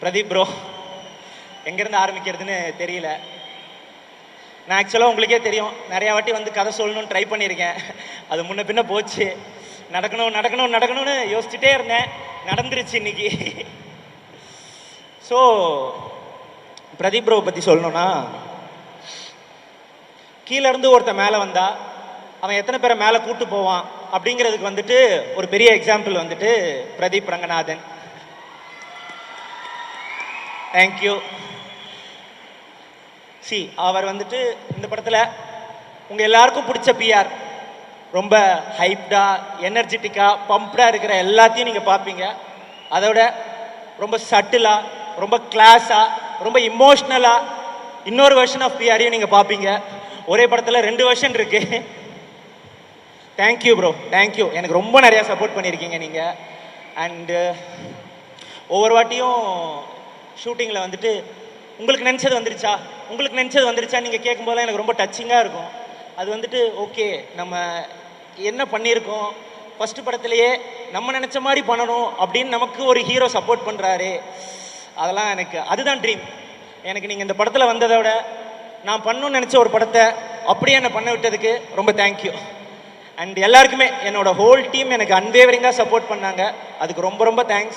Pradeep bro எங்கேருந்து ஆரம்பிக்கிறதுன்னு தெரியல. நான் ஆக்சுவலாக உங்களுக்கே தெரியும். நிறையா வாட்டி வந்து கதை சொல்லணும்னு ட்ரை பண்ணியிருக்கேன். அது முன்ன பின்ன போச்சு. நடக்கணும் நடக்கணும் நடக்கணும்னு யோசிச்சுட்டே இருந்தேன். நடந்துருச்சு இன்னைக்கு. ஸோ பிரதீப் ப்ரோவை பற்றி சொல்லணும்னா கீழேருந்து ஒருத்தன் மேலே வந்தா அவன் எத்தனை பேரை மேலே கூட்டு போவான் அப்படிங்கிறதுக்கு வந்துட்டு ஒரு பெரிய எக்ஸாம்பிள் வந்துட்டு பிரதீப் ரங்கநாதன். தேங்க்யூ சி அவர் வந்துட்டு இந்த படத்தில் உங்கள் எல்லாருக்கும் பிடிச்ச பிஆர் ரொம்ப ஹைப்டா எனர்ஜெட்டிக்காக பம்ப்டாக இருக்கிற எல்லாத்தையும் நீங்கள் பார்ப்பீங்க அதோட ரொம்ப சட்டிலாக ரொம்ப கிளாஸாக ரொம்ப இமோஷ்னலாக இன்னொரு வெர்ஷன் ஆஃப் பிஆரையும் நீங்கள் பார்ப்பீங்க ஒரே படத்தில் ரெண்டு வெர்ஷன் இருக்கு. தேங்க்யூ ப்ரோ தேங்க்யூ எனக்கு ரொம்ப நிறையா சப்போர்ட் பண்ணியிருக்கீங்க நீங்கள் அண்டு ஒவ்வொரு வாட்டியும் ஷூட்டிங்கில் வந்துட்டு உங்களுக்கு நினச்சது வந்துருச்சா? உங்களுக்கு நினச்சது வந்துருச்சா நீங்கள் கேட்கும்போதெல்லாம் எனக்கு ரொம்ப டச்சிங்காக இருக்கும். அது வந்துட்டு ஓகே நம்ம என்ன பண்ணியிருக்கோம்? ஃபஸ்ட்டு படத்துலையே நம்ம நினச்ச மாதிரி பண்ணணும் அப்படின்னு நமக்கு ஒரு ஹீரோ சப்போர்ட் பண்ணுறாரு அதெல்லாம் எனக்கு அதுதான் ட்ரீம் எனக்கு நீங்கள் இந்த படத்தில் வந்ததை விட நான் பண்ணணும்னு நினச்ச ஒரு படத்தை அப்படியே என்னை பண்ண விட்டதுக்கு ரொம்ப தேங்க்யூ அண்ட் எல்லாருக்குமே என்னோட ஹோல் டீம் எனக்கு அன்வேவரிங்காக சப்போர்ட் பண்ணாங்க. அதுக்கு ரொம்ப ரொம்ப தேங்க்ஸ்